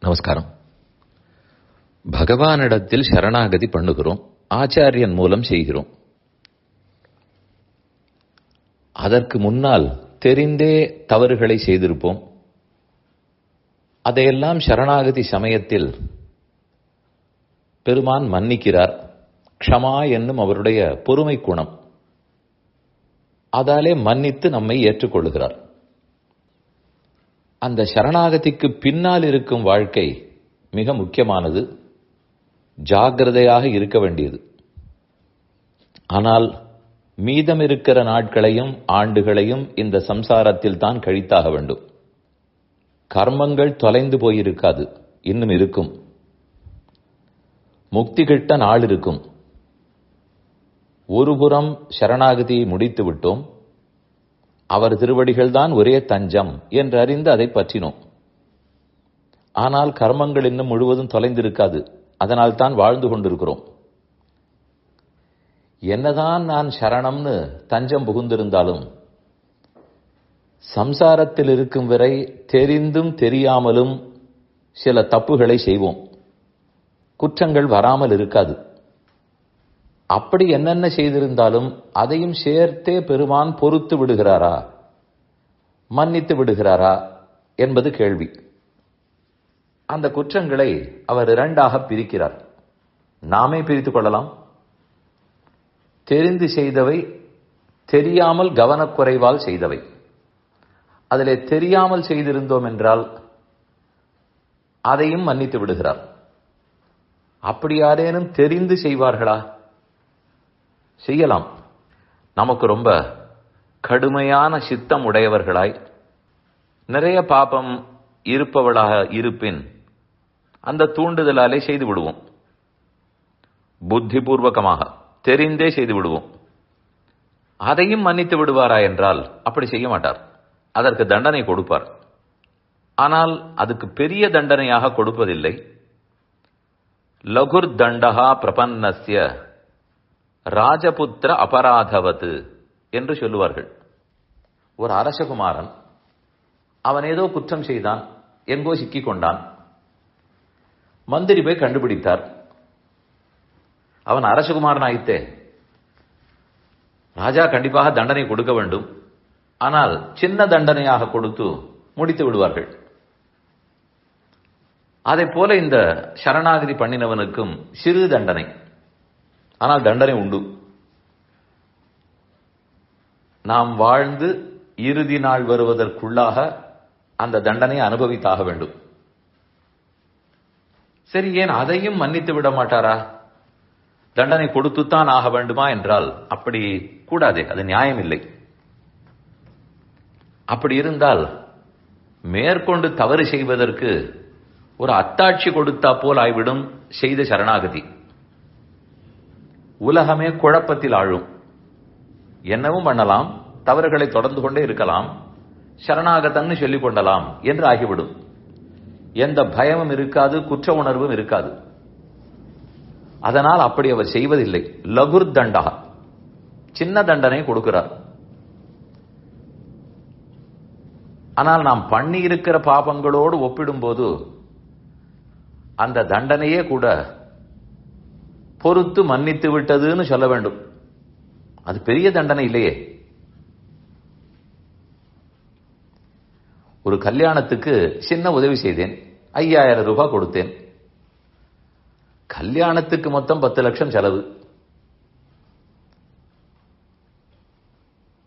நமஸ்காரம். பகவானிடத்தில் சரணாகதி பண்ணுகிறோம் ஆச்சாரியன் மூலம் செய்கிறோம். அதற்கு முன்னால் தெரிந்தே தவறுகளை செய்திருப்போம். அதையெல்லாம் சரணாகதி சமயத்தில் பெருமான் மன்னிக்கிறார். க்ஷமா என்னும் அவருடைய பொறுமை குணம். அதாலே மன்னித்து நம்மை ஏற்றுக்கொள்கிறார். அந்த சரணாகதிக்கு பின்னால் இருக்கும் வாழ்க்கை மிக முக்கியமானது. ஜாகிரதையாக இருக்க வேண்டியது. ஆனால் மீதம் இருக்கிற நாட்களையும் ஆண்டுகளையும் இந்த சம்சாரத்தில் தான் கழித்தாக வேண்டும். கர்மங்கள் தொலைந்து போயிருக்காது இன்னும் இருக்கும். முக்தி கிட்ட நாள் இருக்கும். ஒருபுறம் சரணாகதியை முடித்து விட்டோம் அவர் திருவடிகள்தான் ஒரே தஞ்சம் என்று அறிந்து அதை பற்றினோம். ஆனால் கர்மங்கள் இன்னும் முழுவதும் தொலைந்திருக்காது. அதனால் தான் வாழ்ந்து கொண்டிருக்கிறோம். என்னதான் நான் சரணம்னு தஞ்சம் புகுந்திருந்தாலும் சம்சாரத்தில் இருக்கும் வரை தெரிந்தும் தெரியாமலும் சில தப்புகளை செய்வோம். குற்றங்கள் வராமல் இருக்காது. அப்படி என்னென்ன செய்திருந்தாலும் அதையும் சேர்த்தே பெருமான் பொறுத்து விடுகிறாரா? மன்னித்து விடுகிறாரா? என்பது கேள்வி. அந்த குற்றங்களை அவர் இரண்டாக பிரிக்கிறார். நாமே பிரித்துக் கொள்ளலாம். தெரிந்து செய்தவை தெரியாமல் கவனக்குறைவால் செய்தவை. அதிலே தெரியாமல் செய்திருந்தோம் என்றால் அதையும் மன்னித்து விடுகிறார். அப்படி யாரேனும் தெரிந்து செய்வார்களா? செய்யலாம். நமக்கு ரொம்ப கடுமையான சித்தம் உடையவர்களாய் நிறைய பாபம் இருப்பவளாக இருப்பின் அந்த தூண்டுதலாலே செய்து விடுவோம். புத்திபூர்வகமாக தெரிந்தே செய்து விடுவோம். அதையும் மன்னித்து விடுவாரா என்றால் அப்படி செய்ய மாட்டார். அதற்கு தண்டனை கொடுப்பார். ஆனால் அதுக்கு பெரிய தண்டனையாக கொடுப்பதில்லை. லகுர் தண்டகா பிரபன்னஸ்ய ராஜபுத்திர அபராதவது என்று சொல்லுவார்கள். ஒரு அரசகுமாரன் அவன் ஏதோ குற்றம் செய்தான் எங்கோ சிக்கிக் கொண்டான். மந்திரி போய் கண்டுபிடித்தார். அவன் அரசகுமாரன் ஆயித்தே ராஜா கண்டிப்பாக தண்டனை கொடுக்க வேண்டும். ஆனால் சின்ன தண்டனையாக கொடுத்து முடித்து விடுவார்கள். அதை போல இந்த சரணாகதி பண்ணினவனுக்கும் சிறு தண்டனை. ஆனால் தண்டனை உண்டு. நாம் வாழ்ந்து இறுதி நாள் வருவதற்குள்ளாக அந்த தண்டனையை அனுபவித்தாக வேண்டும். சரி ஏன் அதையும் மன்னித்து விட மாட்டாரா? தண்டனை கொடுத்துத்தான் ஆக வேண்டுமா என்றால் அப்படி கூடாதே அது நியாயம் இல்லை அப்படி இருந்தால் மேற்கொண்டு தவறு செய்வதற்கு ஒரு அத்தாட்சி கொடுத்தா போல் ஆய்விடும் செய்த சரணாகதி. உலகமே குழப்பத்தில் ஆழும். என்னவும் பண்ணலாம் தவறுகளை தொடர்ந்து கொண்டே இருக்கலாம் சரணாகத்தன்னு சொல்லிக் கொள்ளலாம் என்று ஆகிவிடும். எந்த பயமும் இருக்காது குற்ற உணர்வும் இருக்காது. அதனால் அப்படி அவர் செய்வதில்லை. லகுர் தண்டா. சின்ன தண்டனை கொடுக்கிறார். ஆனால் நாம் பண்ணி இருக்கிற பாபங்களோடு ஒப்பிடும்போது அந்த தண்டனையே கூட பொறுத்து மன்னித்து விட்டதுன்னு சொல்ல வேண்டும். அது பெரிய தண்டனை இல்லையே. ஒரு கல்யாணத்துக்கு சின்ன உதவி செய்தேன். ஐயாயிரம் ரூபாய் கொடுத்தேன். கல்யாணத்துக்கு மொத்தம் பத்து லட்சம் செலவு.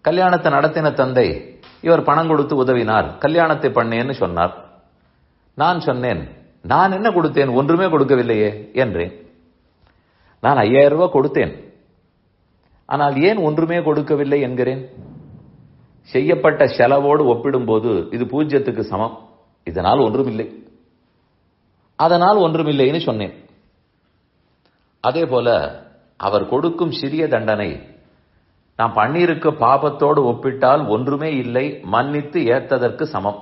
கல்யாணத்தை நடத்தின தந்தை இவர் பணம் கொடுத்து உதவினார். கல்யாணத்தை பண்ணேன்னு சொன்னார். நான் சொன்னேன் நான் என்ன கொடுத்தேன்? ஒன்றுமே கொடுக்கவில்லையே என்றேன். நான் ஐயாயிரம் ரூபாய் கொடுத்தேன். ஆனால் ஏன் ஒன்றுமே கொடுக்கவில்லை என்கிறேன்? செய்யப்பட்ட செலவோடு ஒப்பிடும்போது இது பூஜ்யத்துக்கு சமம். இதனால் ஒன்றுமில்லை. அதனால் ஒன்றுமில்லைன்னு சொன்னேன். அதே போல அவர் கொடுக்கும் சிறிய தண்டனை நாம் பண்ணியிருக்க பாபத்தோடு ஒப்பிட்டால் ஒன்றுமே இல்லை மன்னித்து ஏத்ததற்கு சமம்.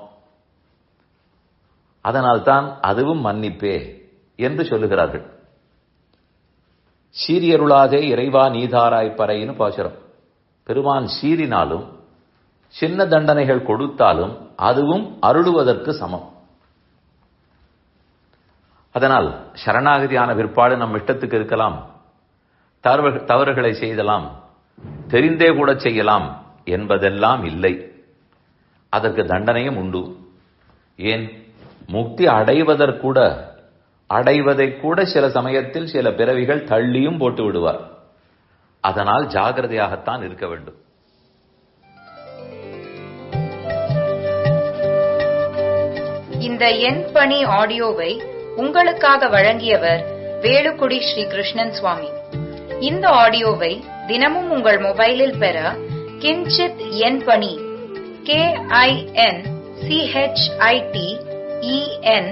அதனால்தான் அதுவும் மன்னிப்பே என்று சொல்லுகிறார்கள். சீரியருளாதே இறைவா நீதாராய் பறைன்னு பாசுரம். பெருமான் சீரினாலும் சின்ன தண்டனைகள் கொடுத்தாலும் அதுவும் அருளுவதற்கு சமம். அதனால் சரணாகதியான பிற்பாடு நம் இஷ்டத்துக்கு இருக்கலாம். தவறு- தவறுகளை செய்தலாம். தெரிந்தே கூட செய்யலாம் என்பதெல்லாம் இல்லை. அதற்கு தண்டனையும் உண்டு. ஏன்? முக்தி அடைவதற்கூட அடைவதை கூட சில சமயத்தில் சில பிறவிகள் தள்ளியும் போட்டு விடுவார். அதனால் ஜாகிரதையாகத்தான் இருக்க வேண்டும். இந்த எண் பணி ஆடியோவை உங்களுக்காக வழங்கியவர் வேலுக்குடி ஸ்ரீ கிருஷ்ணன் சுவாமி. இந்த ஆடியோவை தினமும் உங்கள் மொபைலில் பெற கிஞ்சித் எண் பணி கே ஐ என் சிஹெச்ஐடி இஎன்